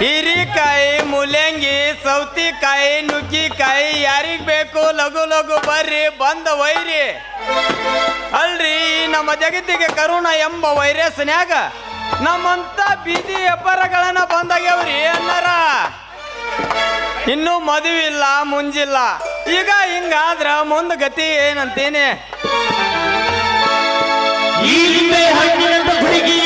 ಹೀರಿಕಾಯಿ ಮೂಲಂಗಿ ಸೌತಿಕಾಯಿ ನುಗ್ಗಿಕಾಯಿ ಯಾರಿಗ ಬೇಕು ಲಘು ಲಘು ಬರ್ರಿ, ಬಂದ ವೈರಿ. ಅಲ್ರಿ, ನಮ್ಮ ಜಗತ್ತಿಗೆ ಕರುಣ ಎಂಬ ವೈರಸ್ನ್ಯಾಗ ನಮ್ಮಂತ ಬೀದಿ ವ್ಯಾಪಾರಗಳನ್ನ ಬಂದಾಗ್ಯಾವ್ರಿ ಅನ್ನಾರ ಇನ್ನೂ ಮದುವೆ ಇಲ್ಲ, ಮುಂಜಿಲ್ಲ. ಈಗ ಹಿಂಗಾದ್ರ ಮುಂದ ಗತಿ ಏನಂತೀನಿ? ಈ ಹಿಂದೆ ಹಣ್ಣಿನಂತ ಹುಡುಗಿ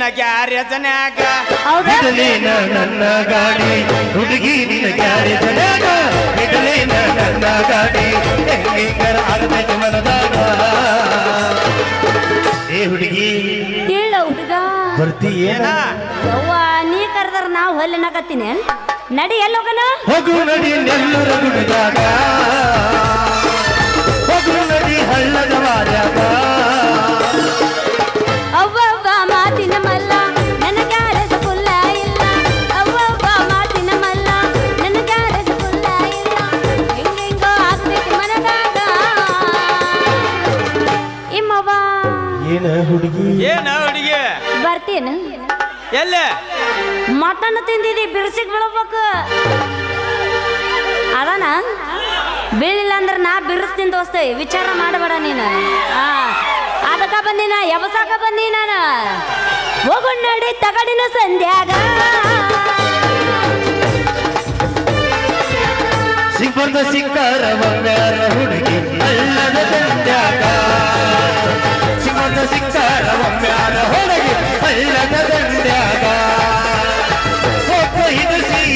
ನಿನ್ನ ಗ್ಯಾರೇಜನ್ಯಾಗ. ಬಿಡಲೇನ ನನ್ನ ಗಾಡಿ. ಹುಡುಗಿ ನಿನ್ನ ಗ್ಯಾರೇಜನ್ಯಾಗ. ಬಿಡಲೇನ ನನ್ನ ಗಾಡಿ. ಹೆಂಗರ ಆಗಬೇಕು ಮನದಾಗ ಏ ಹುಡುಗಿ. ಹೇಳ ಹುಡುಗ. ಬರ್ತಿ ಏನ? ಯವ್ವ ನೀ ಕರೆದ್ರ ನಾವು ಹೊಲ್ಲೆನಾಗತ್ತೀನಿ ನಡಿ ಎಲ್ಲೋಗನ. ಹೋಗು ನಡಿ ಎಲ್ಲರ ಗುಡಿದಾಗ ಮಟನ್ ತಿಂದಿದಿ, ಬಿರ್ಸಿಗೆ ಬೀಳ್ಬೇಕು. ಅದಾನ? ಬೀಳಿಲ್ಲ ಅಂದ್ರೆ ನಾ ಬಿರ್ಸ್ತೀನಿ ದೋಸ್ತ, ವಿಚಾರ ಮಾಡಬೇಡ ನೀನು. ಅದಕ್ಕ ಬಂದಿನ ಎಬಸಾಕ ಬಂದಿ ನಾನು. ಹೋಗು ನೋಡಿ ತಗಡಿನ ಸಂಧ್ಯಾಗ. ಸಿಬ್ಬಂದ ಸಿಕ್ಕಾರ ಬಂಗಾರ ಹುಡುಗಿ, ಅಲ್ಲದ ದಂಡ್ಯಾಗ ಸಿಬ್ಬಂದ ಸಿಕ್ಕಾರ ಬಂಗಾರ ಹುಡುಗಿ, ಅಲ್ಲದ ದಂಡ್ಯಾಗ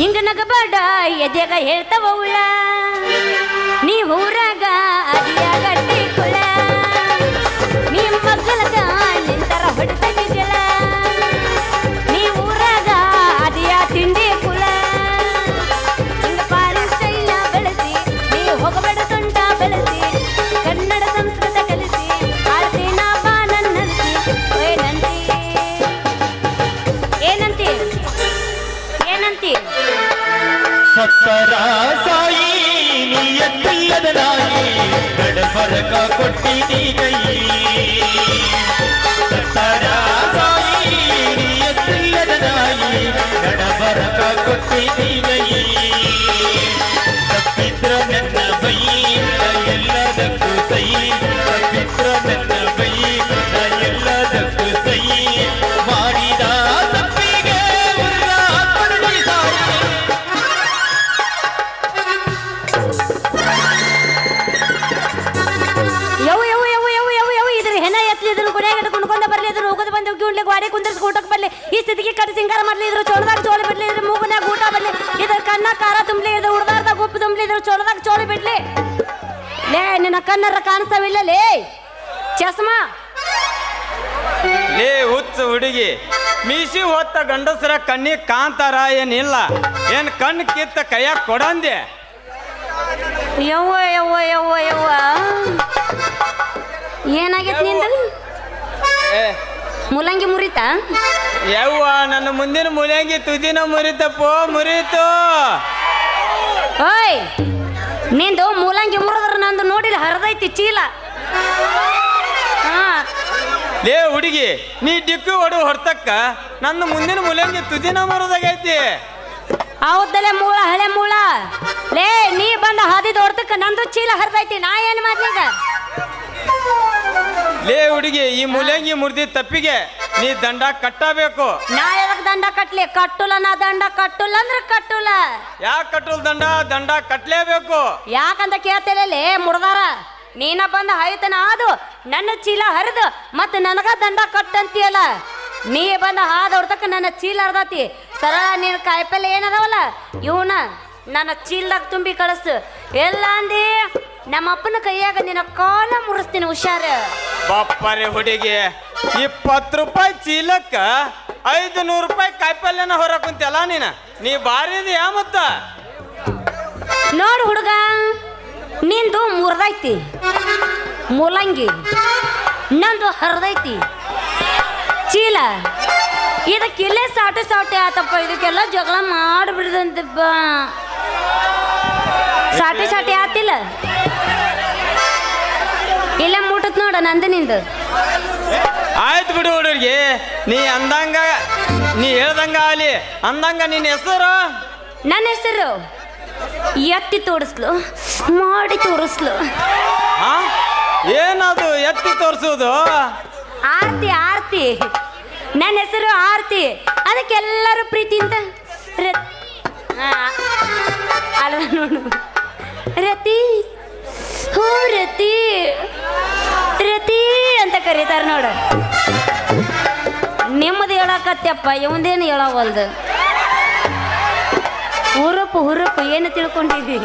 ಹಿಂಗ ನಗಬೇಡ ಎದೆಗ ಹೇಳ್ತವ ಉಳ್ಳ ನೀ ಊರಾಗ ಅದಿಯ ಸತ್ತರ ಸಾಯಿ ನೀಯತ್ತಿಲ್ಲದ ನಾಯಿ ಗಡಬರಕ ಕೊಟ್ಟಿನಿ ಕೈ ಸತ್ತರ ಸಾಯಿ ನೀಯತ್ತಿಲ್ಲದ ನಾಯಿ ಗಡಬರಕ ಕೊಟ್ಟಿನಿ ಕೈ ತಪ್ಪಿದ್ರ ನನ್ನ ಬೈ ಎಲ್ಲದಕ್ಕೂ ಸೈ ತಪ್ಪಿದ್ರ ನನ್ನ ಬಂದು ಬಂದ ಗುಂಡ್ಲೆ ಗೋಡೆ ಕುಂದರ್ಸಿ ಊಟಕ್ಕೆ ಬರ್ಲಿ. ಈ ಸ್ಥಿತಿಗೆ ಕಟ್ಟಿ ಸಿಂಗಾರ ಮಾಡ್ಲಿ ಇದ್ರ ಚೋಳದಾಗ ಚೋಳಿ ಬಿಡ್ಲಿ ಇದ್ರ ಮೂಗನಾಗ ಊಟ ಬರ್ಲಿ. ಇದ್ರ ಕಣ್ಣ ಖಾರ ತುಂಬಲಿ ಇದ್ರ ಉಡ್ದಾರ್ದಾಗ ಉಪ್ಪು ತುಂಬಲಿ ಇದ್ರ ಚೋಳದಾಗ ಚೋಳಿ ಬಿಡ್ಲಿ. ಲೇ ನಿನ್ನ ಕಣ್ಣರ ಕಾಣಿಸ್ತಾವಿಲ್ಲ ಲೇ. ಚಸ್ಮಾ. ಲೇ ಹುಚ್ಚ ಹುಡುಗಿ. ಮೀಸಿ ಹೊತ್ತ ಗಂಡಸರ ಕಣ್ಣಿಗೆ ಕಾಂತಾರ ಏನಿಲ್ಲ. ಏನ್ ಕಣ್ಣು ಕಿತ್ತ ಕೈಯಾಗ ಕೊಡಂದೆ? ಯವ್ವ ಯವ್ವ ಯವ್ವ ಯವ್ವ. ಏನಾಗೈತೆ ನಿಂದು? ಮುಲಂಗಿ ಮುರಿತಾ? ಯವ್ವ ನನ್ನ ಮುಂದಿನ ಮೂಲಂಗಿ ತುದಿನ ಮುರಿತಪ್ಪ ಮುರಿತು. ಓಯ್ ನಿಂದು ಮೂಲಂಗಿ ಮುರಿದ್ರ ನಂದು ನೋಡಿಲ್ಲ ಹರಿದೈತಿ ಚೀಲ. ಹಾ. ಲೇ ಹುಡುಗಿ ನೀ ಡಿಕ್ಕಿ ಹೊಡು ಹೊರ್ತಕ್ಕ ನನ್ನ ಮುಂದಿನ ಮೂಲಂಗಿ ತುದಿನ ಮುರಿದಾಗೈತಿ. ಹೌದಲೆ ಮೂಳ ಹಳೆ ಮೂಳ. ಲೇ ನೀ ಬಂದ ಹಾದಿದ ಹೊಡ್ತಕ್ಕ ನಂದು ಚೀಲ ಹರಿದೈತಿ ನಾ ಏನು ಮಾಡ್ಲಿಗ ಲೇ ಹುಡುಗಿ ಈ ಮೂಲಂಗಿ ಮುರಿದಿ ತಪ್ಪಿಗೆ ನೀ ದಂಡ ಕಟ್ಟಬೇಕು. ನಾ ಯಾವಾಗ ದಂಡ ಕಟ್ಲಿ? ಕಟ್ಟುಲ ನಾ ದಂಡ ಕಟ್ಟುಲ್ಲ ಅಂದ್ರೆ ಕಟ್ಟುಲ. ಯಾಕೆ ಕಟ್ಟುಲ್ ದಂಡ? ದಂಡ ಕಟ್ಲೇಬೇಕು. ಯಾಕಂತ ಕೇಳ್ತಿಲ್ಲೇ ಮುರ್ದಾರ? ನೀನ ಬಂದ ಹಾಯ್ತನ ಅದು ನನ್ನ ಚೀಲ ಹರಿದು ಮತ್ತೆ ನನಗ ದಂಡ ಕಟ್ಟಂತೀಯಲ್ಲ? ನೀ ಬಂದ ಹಾದ ಹೊಡ್ತಕ್ಕ ನನ್ನ ಚೀಲ ಹರಿದತಿ. ಸರಳ ನೀನ್ ಕಾಯಿಪಲ್ಲೆ ಏನದವಲ್ಲ? ಇವನ ನನ್ನ ಚೀಲದಾಗ ತುಂಬಿ ಕಳಿಸು. ಎಲ್ಲ ಅಂದಿ. ನಮ್ಮ ಅಪ್ಪನ ಕೈಯಾಗ ನಿನ್ನ ಕಾಲ ಮುರಿಸ್ತೀನಿ ಹುಷಾರ. ಬಪ್ಪರೆ ಹುಡುಗಿ ಇಪ್ಪತ್ತು ರೂಪಾಯಿ ಚೀಲಕ್ಕ ಐದು ನೂರು ರೂಪಾಯಿ ಕಾಯಿಪಲ್ಯನ ಹೊರ ಕುಂತಲ್ಲ ನೀನ? ನೀ ಬಾರಿದ್ಯಾ ಮತ್ತ? ನೋಡು ಹುಡುಗ ನಿಂದು ಮುರಿದೈತಿ ಮೂಲಂಗಿ ನಂದು ಹರಿದೈತಿ ಚೀಲ. ಇದಕ್ಕಿಲ್ಲೇ ಸಾಟೆ ಸಾಟೆ ಆತಪ್ಪ ಇದಕ್ಕೆಲ್ಲ ಜಗಳ ಮಾಡಿಬಿಡ್ದಂತಪ್ಪ ಸಾಟೆ ಸಾಟಿ ಆತಿಲ್ಲ. ಇಲ್ಲ ಮುಟ್ಟತ್ ನೋಡ ನಂದು ನಿಂದು ಆಯ್ತು ಬಿಡು ಹುಡುಗಿ ನೀ ಅಂದಂಗ ನೀ ಹೇಳ್ದಂಗ ಆಲಿ ಅಂದಂಗ ನಿನ್ನ ಹೆಸರು? ನನ್ನ ಹೆಸರು ಎತ್ತಿ ತೋರಿಸ್ಲು ಮಾಡಿ ತೋರಿಸ್ಲು. ಏನದು ಎತ್ತಿ ತೋರಿಸೋದು? ಆರ್ತಿ ಆರ್ತಿ. ನನ್ನ ಹೆಸರು ಆರ್ತಿ. ಅದಕ್ಕೆಲ್ಲರೂ ಪ್ರೀತಿಯಿಂದ ಅಂತ ಅಲ್ಲ ನೋಡು. ರತಿ. ಹೋ ರತಿ. ರತಿ ಅಂತ ಕರೀತಾರ ನೋಡು. ನಿಮ್ಮದು ಹೇಳಕತ್ತಪ್ಪ ಇವಂದೇನು ಹೇಳವಲ್ದು? ಹುರುಪು ಹುರುಪು ಏನು ತಿಳ್ಕೊಂಡಿದ್ದಿ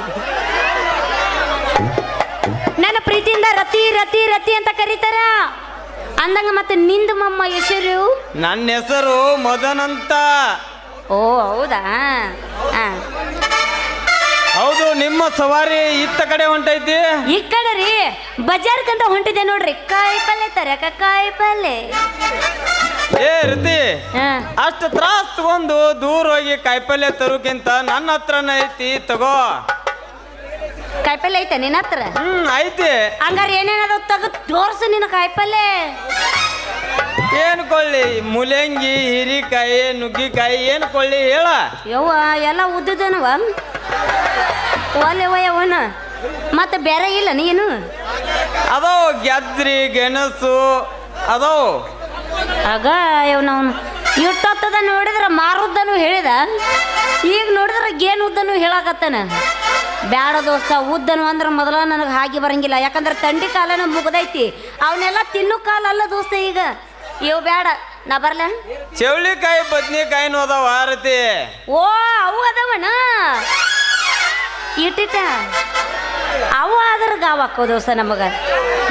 ನನ್ನ ಪ್ರೀತಿಯಿಂದ ರತಿ ರತಿ ರತಿ ಅಂತ ಕರೀತಾರ. ಅಂದಂಗ ಮತ್ತೆ ನಿಂದ ಮಮ್ಮ ಹೆಸರು? ನನ್ನ ಹೆಸರು ಮದನಂತ. ಓ ಹೌದಾ? ಆ. ಹೌದು ನಿಮ್ಮ ಸವಾರಿ ಇತ್ತ ಕಡೆ ಹೊಂಟೈತಿ. ಈ ಕಡೆ ರೀ ಬಜಾರ್ಕಂತ ಹೊಂಟಿದೆ ನೋಡ್ರಿ. ಕಾಯಿ ಪಲ್ಲೆ ತರಕ ಕಾಯಿ ಪಲ್ಲೆ. ಏ ರೀತಿ ಹಾ. ಅಷ್ಟು ತ್ರಾಸ್ ತಗೊಂಡು ದೂರ ಹೋಗಿ ಕಾಯಿಪಲ್ಯ ತರೋಕ್ಕಿಂತ ನನ್ನ ಹತ್ರನ ಐತಿ ತಗೋ. ಕಾಯಿ ಪಲ್ಲೆ ಐತೆ ನಿನ್ನ ಹತ್ರ? ಹ್ಮ್ ಐತಿ. ಹಂಗಾರ ಏನೇನದ ತೆಗೆದು ತೋರ್ಸು ನಿನ್ನ ಕಾಯಿ ಪಲ್ಲೆ. ಏನ್ ಕೊಳ್ಳಿ ಮುಲಂಗಿ ಹೀರಿಕಾಯಿ ನುಗ್ಗಿಕಾಯಿ ಏನ್ ಕೊಳ್ಳಿ ಹೇಳ. ಯವ್ವ ಎಲ್ಲ ಉದ್ದದನವ ಒಲೆ ಒಯ್ಯವನ ಮತ್ತೆ ಬೇರೆ ಇಲ್ಲ ನೀನು? ಅದೋ ಗೆದ್ರಿ ಗೆಣಸು ಅದೋ. ಆಗ ಇವನವನು ಇಟ್ಟೊತ್ತದ ನೋಡಿದ್ರೆ ಮಾರುದ್ದನು ಹೇಳಿದ. ಈಗ ನೋಡಿದ್ರೆ ಗೇನ್ ಉದ್ದನು ಹೇಳಾಕತ್ತಾನ. ಬ್ಯಾಡ ದೋಸ್ತ ಉದ್ದನು ಅಂದ್ರೆ ಮೊದಲ ನನಗೆ ಹಾಗೆ ಬರಂಗಿಲ್ಲ. ಯಾಕಂದ್ರೆ ತಂಡಿ ಕಾಲನ ಮುಗ್ದೈತಿ. ಅವನ್ನೆಲ್ಲ ತಿನ್ನು ಕಾಲ ಅಲ್ಲ ದೋಸ್ತ ಈಗ. ಇವು ಬ್ಯಾಡ ನಾ ಬರ್ಲ? ಚೌಳಿಕಾಯಿ ಬದ್ನಿಕಾಯಿನೂ ಅದಾವ ಆರತಿ ಓ ಅವು ಅದಾವಣ ಇಟ್ಟಿಟ ಅವು ಆದ್ರೆ ಗಾವ್ ಗಾವಾಕೋ ದೋಸ್ತ ನಮಗ.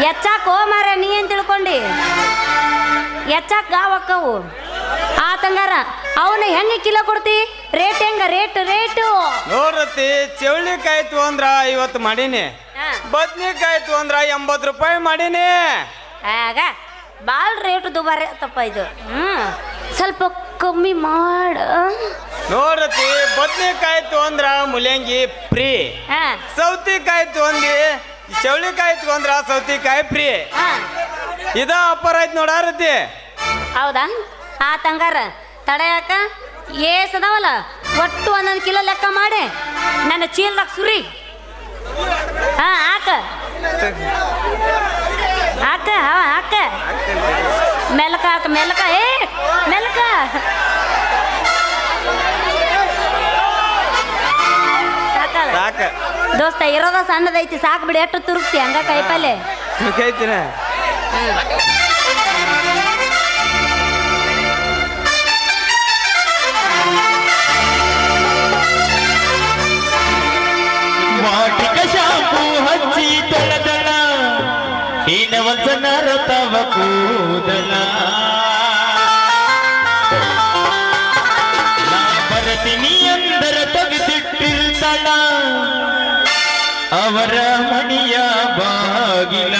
ಎಚ್ಚಾಕೋ ಮಾರ ನೀ ಏನ್ ತಿಳ್ಕೊಂಡಿ? ಗಾವ್ ಹಾಕವು. ಆ ತಂಗಾರ ಅವನ ಹೆಂಗೆ ಕಿಲೋ ಕೊಡ್ತಿ? ರೇಟ್ ಹೆಂಗ? Rate rate. ನೋಡ್ರತಿ ಚೌಳಿಕಾಯಿ ತೊಂದ್ರ ಐವತ್ತು ಮಾಡೀನಿ. ಬದ್ನಿಕಾಯಿ ತೊಂದ್ರ ಎಂಬತ್ತು ರೂಪಾಯಿ ಮಾಡೀನಿ. ಆಗ ಭಾಳ ರೇಟ್ ದುಬಾರಿ ತಪ್ಪ ಇದು. ಹ್ಞೂ ಸ್ವಲ್ಪ ಕಮ್ಮಿ ಮಾಡ. ನೋಡ್ರತಿ ಬದ್ನೆಕಾಯಿ ತಗೊಂಡ್ರ ಮುಲಂಗಿ ಫ್ರೀ. ಹಾ. ಸೌತಿಕಾಯಿ ತಗೊಂಡಿ ಚೌಳಿಕಾಯಿ ತಗೊಂಡ್ರ ಸೌತಿಕಾಯಿ ಫ್ರೀ. ಹಾ. ಇದ ಅಪ್ಪರ್ ಐತ್ ನೋಡಾರತಿ ಹೌದಾ? ಆ ತಂಗಾರ ತಡೆಯಾಕ ಏಸ್ ಅದಾವಲ್ಲ ಒಟ್ಟು ಒಂದೊಂದು ಕಿಲೋ ಲೆಕ್ಕ ಮಾಡಿ ನನ್ನ ಚೀಲದಾಗ ಸುರಿ. ಹಾ ಹಾಕ. ಹಾಕ ಹಾಕ. ಮೆಲ್ಕ ಹಾಕ ಮೆಲ್ಕ ಏ ಮೆಲ್ಕ. ಸಾಕ. ದೋಸ್ತ ಇರೋದ ಸಣ್ಣದೈತಿ ಸಾಕು ಬಿಡಿ ಎಷ್ಟು ತುರುಕ್ತಿ ಹಂಗ ಕೈಪಲ್ಲೆ. ನಿನ್ನ ವಚನರ ತವ ಕೂದಲ ಭರತಿನಿ ಅಂದರ ತೆಗೆದಿಟ್ಟಿರ್ತಾಳ ಅವರ ಮಣಿಯ ಬಾಗಿಲ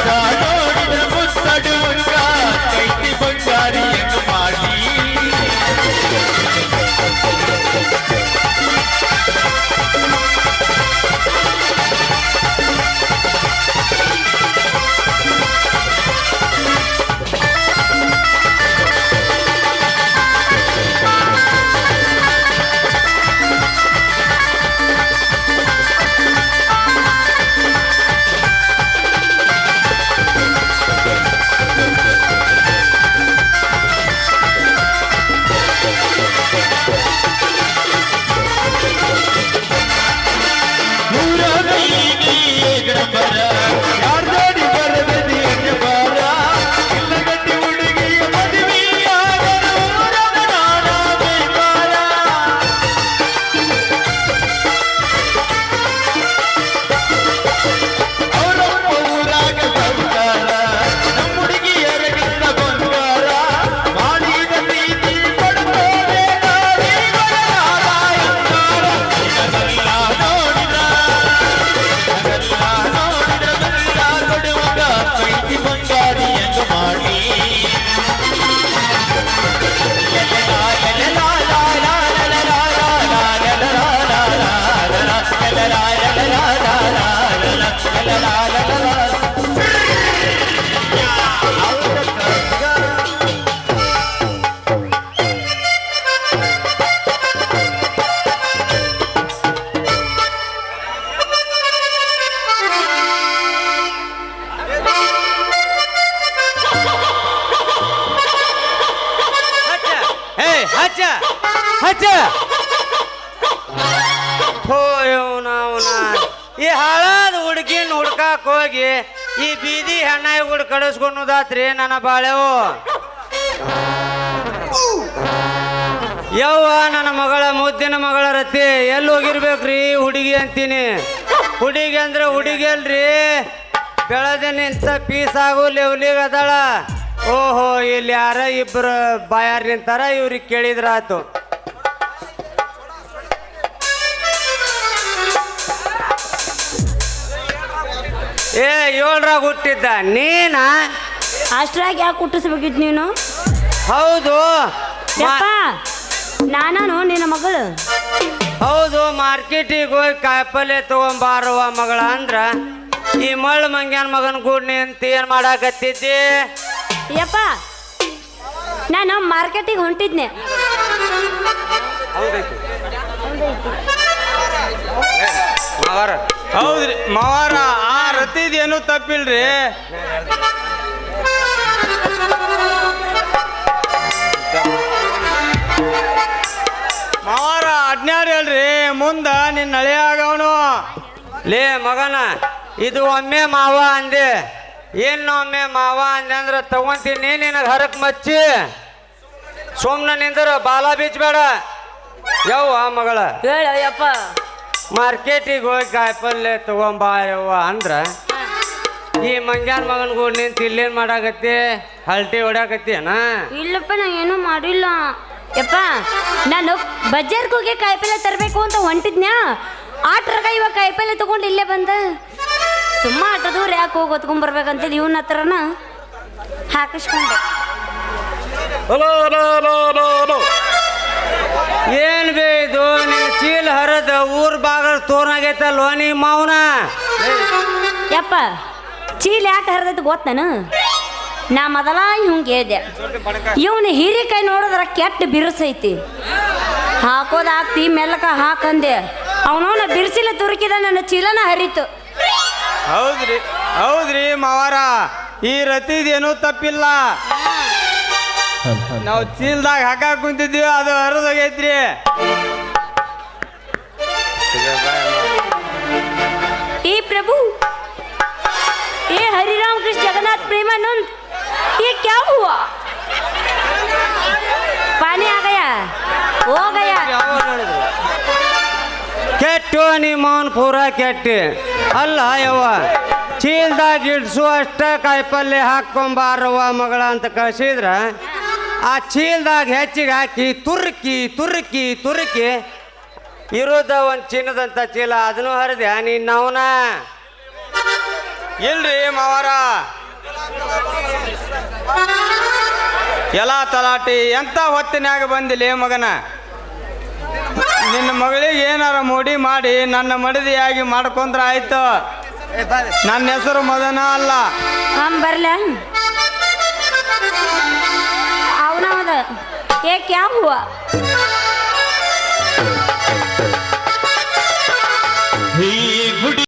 ಬಂಗಾರ ಬಂಗಾರ ಕೈತಿ ಬಂಗಾರ ಹಚ್ಚ. ಅವನ ಈ ಹಾಳಾದ ಹುಡುಗಿನ ಹುಡ್ಕಾಕ್ ಹೋಗಿ ಈ ಬೀದಿ ಹೆಣ್ಣ ಹುಡ್ ಕಳಿಸ್ಕೊಳುದಾತ್ರಿ ನನ್ನ ಬಾಳೆವು ಯವ್ವ, ನನ್ನ ಮಗಳ, ಮುದ್ದಿನ ಮಗಳ ರತಿ, ಎಲ್ಲಿ ಹೋಗಿರ್ಬೇಕ್ರಿ ಹುಡುಗಿ ಅಂತೀನಿ. ಹುಡುಗಿ ಅಂದ್ರೆ ಹುಡುಗಿ ಅಲ್ರಿ. ಬೆಳೆದ ನಿಂತ ಪೀಸ್ ಆಗು ಲೆವ್ಲಿಗೆ ಅದಾಳ. ಓಹೋ, ಇಲ್ಲಿ ಯಾರ ಇಬ್ರು ಬಾಯಾರ್ ನಿಂತಾರ, ಇವ್ರಿಗೆ ಕೇಳಿದ್ರಾತು ಏ ಏಳ್ರಾಗ ಹುಟ್ಟಿದ್ದ? ನೀನ? ಅಷ್ಟ್ರಾಗ ಯಾಕೆ ಹುಟ್ಟಿಸ್ಬೇಕಿತ್ತು ನೀನು? ಹೌದು. ಯಪ್ಪ ನಾನು ನಿನ್ನ ಮಗಳು. ಹೌದು ಮಾರ್ಕೆಟಿಗೆ ಹೋಗಿ ಕಾಯಿಪಲ್ಲೆ ತಗೊಂಬಾರವ ಮಗಳ ಅಂದ್ರ ಈ ಮಳ್ ಮಂಗ್ಯಾನ ಮಗನ ಗೂಡ್ನಿ ಅಂತ ಏನ್ ಮಾಡಾಕತ್ತಿದ್ದಿ? ಯಪ್ಪ ನಾನು ಮಾರ್ಕೆಟಿಗೆ ಹೊಂಟಿದ್ನೆ. ಮಗರ ಹೌದ್ರಿ. ಮಾವಾರ ಆ ರತಿದೇನು ತಪ್ಪಿಲ್ರಿ. ಮಾವಾರ ಅಡ್ನಾಡ್ ಹೇಳ್ರಿ ಮುಂದ ನಿನ್ನ ಹಳೆ ಆಗವನು. ಲೇ ಮಗನ ಇದು ಒಮ್ಮೆ ಮಾವ ಅಂದೆ. ಏನು ಒಮ್ಮೆ ಮಾವ ಅಂದೆ ಅಂದ್ರೆ ತಗೊಂತೀನಿ ನಿನಗೆ ಹರಕ್ ಮಚ್ಚಿ. ಸುಮ್ಮನೆ ನಿಂದ್ರ ಬಾಲ ಬೀಚ್ಬೇಡ ಯಾವ ಮಗಳ. ಹೇಳು ಯಪ್ಪ ಮಾರ್ಕೆಟಿಗೆ ಹೋಗಿ ಕಾಯಿಪಲ್ಲೆ ತಗೊಂಬಾ ಯವ್ವ ಅಂದ್ರ ಈ ಮಂಗ್ಯಾನ ಮಗನ ಕೂಡ ನಿಂತು ಇಲ್ಲೇನು ಮಾಡಾಕತ್ತಿ? ಹಲ್ಟಿ ಹೊಡ್ಯಾಕತ್ತೀನ ಇಲ್ಲಪ್ಪ ನಾ ಏನು ಮಾಡಿಲ್ಲ. ಯಪ್ಪ ನಾನು ಬಜಾರ್ಗೆ ಹೋಗಿ ಕಾಯಿಪಲ್ಲೆ ತರಬೇಕು ಅಂತ ಹೊಂಟಿದ್ನ್ಯಾ? ಆಟರ ಇವಾಗ ಕಾಯಿಪಲ್ಲೆ ತಗೊಂಡು ಇಲ್ಲೇ ಬಂದ? ಸುಮ್ಮ ಆಟ ದೂರ ಯಾಕೆ ಹೋಗಿ ಹೊತ್ಕೊಂಡ್ಬರ್ಬೇಕಂತೇಳಿ ಇವನ ಹತ್ರನ? ಹಾಕಿಸ್ಕೊಂಡೆ. ಏನ್ ಬೇ ಚೀಲ ಹರದ ಊರ್ ಬಾಗಲ್ ತೋರ್ನಾಗೈತ ಲೋನಿ ಮೌನ ಯಪ್ಪ ಚೀಲ ಯಾಕೆ ಹರದೈತಿ ಗೊತ್ತೇನು ನಾ ಮೊದಲ ಹಿಂಗೆ ಹೇಳಿದೆ. ಇವನು ಹೀರಿಕಾಯಿ ನೋಡಿದ್ರ ಕೆಟ್ಟ ಬಿರುಸೈತಿ. ಹಾಕೋದು ಹಾಕ್ತಿ ಮೆಲ್ಲಕ ಹಾಕಂದೆ. ಅವನವನ ಬಿರ್ಸಿಲ ತುರುಕಿದ ನನ್ನ ಚೀಲನ ಹರಿತು. ಹೌದ್ರಿ ಹೌದ್ರಿ ಮಾವಾರ. ಈ ರತಿದೇನು ತಪ್ಪಿಲ್ಲ. ನಾವು ಚೀಲ್ದಾಗ ಹಾಕಾಕ್ ಕುಂತಿದ್ವಿ ಅದು ಹರಿದೋಗೈತ್ರಿ. ए प्रभु ये हरिराम कृष्ण जगन्नाथ प्रेमानंद ये क्या हुआ पानी आ गया हो गया ಕೆಟ್ಟು ನೀ ಮೌನ್ ಪೂರ ಕೆಟ್ಟಿ ಅಲ್ಲ ಯವ್ವ ಚೀಲ್ದಾಗ ಇಡ್ಸು ಅಷ್ಟ ಕಾಯಿಪಲ್ಲೆ ಹಾಕೊಂಬಾರವ್ವ ಮಗಳ ಅಂತ ಕಳ್ಸಿದ್ರ ಆ ಚೀಲ್ದಾಗ ಹೆಚ್ಚಿಗೆ ಹಾಕಿ ತುರ್ಕಿ ತುರ್ಕಿ ತುರ್ಕಿ ಇರೋದ ಒಂದು ಚಿನ್ನದಂತ ಚೀಲ, ಅದನ್ನು ಹರಿದೆ. ನೀನು ಅವನ ಇಲ್ರಿ ಮಾವರ. ಎಲ್ಲ ತಲಾಟಿ ಎಂಥ ಹೊತ್ತಿನಾಗ ಬಂದಿಲ್ಲ ಮಗನ? ನಿನ್ನ ಮಗಳಿಗೆ ಏನಾರ ಮೂಡಿ ಮಾಡಿ, ನನ್ನ ಮಡದಿಯಾಗಿ ಮಾಡ್ಕೊಂಡ್ರೆ ಆಯ್ತು. ನನ್ನ ಹೆಸರು ಮದನ ಅಲ್ಲ. ಬರ್ಲ. ಅವನ ಏಕೆ, ಯಾವ